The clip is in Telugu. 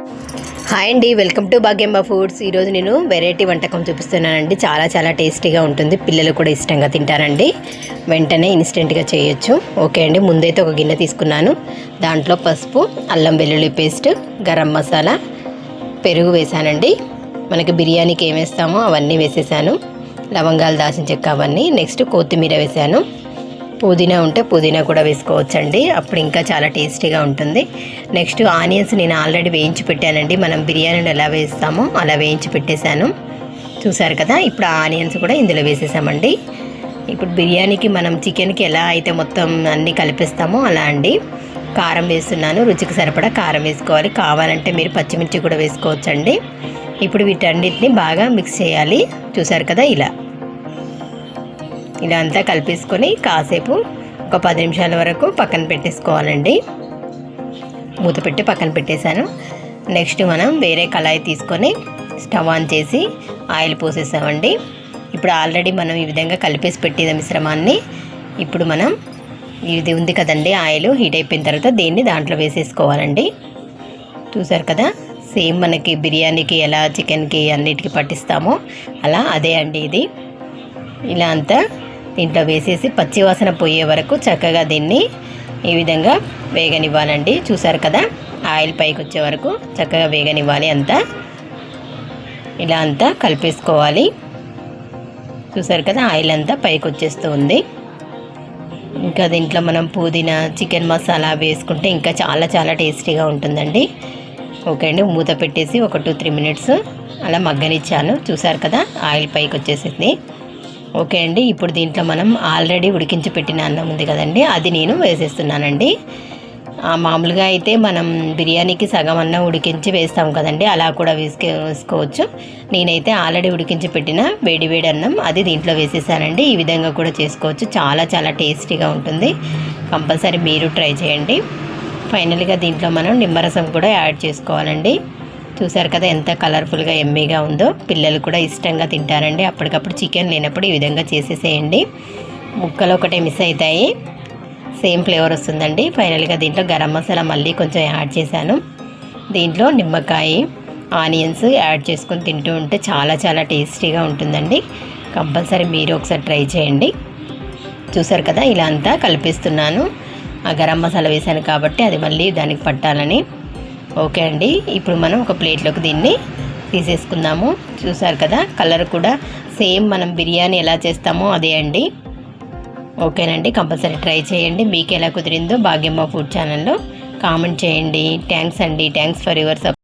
హాయ్ అండి వెల్కమ్ టు భాగ్యమ్మ ఫుడ్స్. ఈరోజు నేను వెరైటీ వంటకం చూపిస్తున్నానండి. చాలా చాలా టేస్టీగా ఉంటుంది. పిల్లలు కూడా ఇష్టంగా తింటారండి. వెంటనే ఇన్స్టెంట్గా చేయొచ్చు. ఓకే అండి ముందైతే ఒక గిన్నె తీసుకున్నాను. దాంట్లో పసుపు అల్లం వెల్లుల్లి పేస్ట్ గరం మసాలా పెరుగు వేసానండి. మనకి బిర్యానీకి ఏమేస్తామో అవన్నీ వేసేసాను. లవంగాలు దాచిన చెక్క అవన్నీ. నెక్స్ట్ కొత్తిమీర వేసాను. పుదీనా ఉంటే పుదీనా కూడా వేసుకోవచ్చండి. అప్పుడు ఇంకా చాలా టేస్టీగా ఉంటుంది. నెక్స్ట్ ఆనియన్స్ నేను ఆల్రెడీ వేయించి పెట్టానండి. మనం బిర్యానీని ఎలా వేస్తామో అలా వేయించి పెట్టేశాను. చూసారు కదా ఇప్పుడు ఆనియన్స్ కూడా ఇందులో వేసేసామండి. ఇప్పుడు బిర్యానీకి మనం చికెన్కి ఎలా అయితే మొత్తం అన్నీ కలిపిస్తామో అలా అండి. కారం వేస్తున్నాను రుచికి సరిపడా కారం వేసుకోవాలి. కావాలంటే మీరు పచ్చిమిర్చి కూడా వేసుకోవచ్చండి. ఇప్పుడు వీటన్నిటిని బాగా మిక్స్ చేయాలి. చూసారు కదా ఇలా. ఇలా అంతా కలిపేసుకొని కాసేపు ఒక పది నిమిషాల వరకు పక్కన పెట్టేసుకోవాలండి. మూత పెట్టి పక్కన పెట్టేశాను. నెక్స్ట్ మనం వేరే కళాయి తీసుకొని స్టవ్ ఆన్ చేసి ఆయిల్ పోసేసామండి. ఇప్పుడు ఆల్రెడీ మనం ఈ విధంగా కలిపేసి పెట్టిన మిశ్రమాన్ని ఇప్పుడు మనం ఇది ఉంది కదండి ఆయిల్ హీట్ అయిపోయిన తర్వాత దీన్ని దాంట్లో వేసేసుకోవాలండి. చూసారు కదా సేమ్ మనకి బిర్యానీకి ఎలా చికెన్కి అన్నిటికీ పట్టిస్తామో అలా అదే అండి ఇది. ఇలా అంతా దీంట్లో వేసేసి పచ్చివాసన పోయే వరకు చక్కగా దీన్ని ఈ విధంగా వేగనివ్వాలండి. చూసారు కదా? ఆయిల్ పైకి వచ్చే వరకు చక్కగా వేగనివ్వాలి అంతా. ఇలా అంతా కలిపేసుకోవాలి. చూసారు కదా? ఆయిల్ అంతా పైకి వచ్చేస్తూ ఉంది. ఇంకా దీంట్లో మనం పుదీనా చికెన్ మసాలా వేసుకుంటే ఇంకా చాలా చాలా టేస్టీగా ఉంటుందండి. ఓకే అండి. మూత పెట్టేసి ఒక టూ త్రీ మినిట్స్ అలా మగ్గనిచ్చాను. చూసారు కదా? ఆయిల్ పైకి వచ్చేసింది. ఓకే అండి ఇప్పుడు దీంట్లో మనం ఆల్రెడీ ఉడికించి పెట్టిన అన్నం ఉంది కదండి అది నేను వేసేస్తున్నానండి. మామూలుగా అయితే మనం బిర్యానీకి సగం అన్నం ఉడికించి వేస్తాం కదండి అలా కూడా వేసుకే వేసుకోవచ్చు. నేనైతే ఆల్రెడీ ఉడికించి పెట్టిన వేడి వేడి అన్నం అది దీంట్లో వేసేసానండి ఈ విధంగా కూడా చేసుకోవచ్చు చాలా చాలా టేస్టీగా ఉంటుంది. కంపల్సరీ మీరు ట్రై చేయండి. ఫైనల్గా దీంట్లో మనం నిమ్మరసం కూడా యాడ్ చేసుకోవాలండి. చూసారు కదా ఎంత కలర్ఫుల్గా ఎమ్మీగా ఉందో. పిల్లలు కూడా ఇష్టంగా తింటారండి. అప్పటికప్పుడు చికెన్ లేనప్పుడు ఈ విధంగా చేసేసేయండి. ముక్కలు ఒకటే మిస్ అవుతాయి. సేమ్ ఫ్లేవర్ వస్తుందండి. ఫైనల్గా దీంట్లో గరం మసాలా మళ్ళీ కొంచెం యాడ్ చేశాను. దీంట్లో నిమ్మకాయ ఆనియన్స్ యాడ్ చేసుకొని తింటూ ఉంటే చాలా చాలా టేస్టీగా ఉంటుందండి. కంపల్సరీ మీరు ఒకసారి ట్రై చేయండి. చూసారు కదా ఇలా అంతా కలిపిస్తున్నాను. ఆ గరం మసాలా వేసాను కాబట్టి అది మళ్ళీ దానికి పట్టాలని. ఓకే అండి ఇప్పుడు మనం ఒక ప్లేట్లోకి దీన్ని తీసేసుకుందాము. చూసారు కదా కలర్ కూడా సేమ్ మనం బిర్యానీ ఎలా చేస్తామో అదే అండి. ఓకేనండి కంపల్సరీ ట్రై చేయండి. మీకు ఎలా కుదిరిందో భాగ్యమ్మ ఫుడ్ ఛానల్లో కామెంట్ చేయండి. థ్యాంక్స్ అండి థ్యాంక్స్ ఫర్ యువర్ సపోర్ట్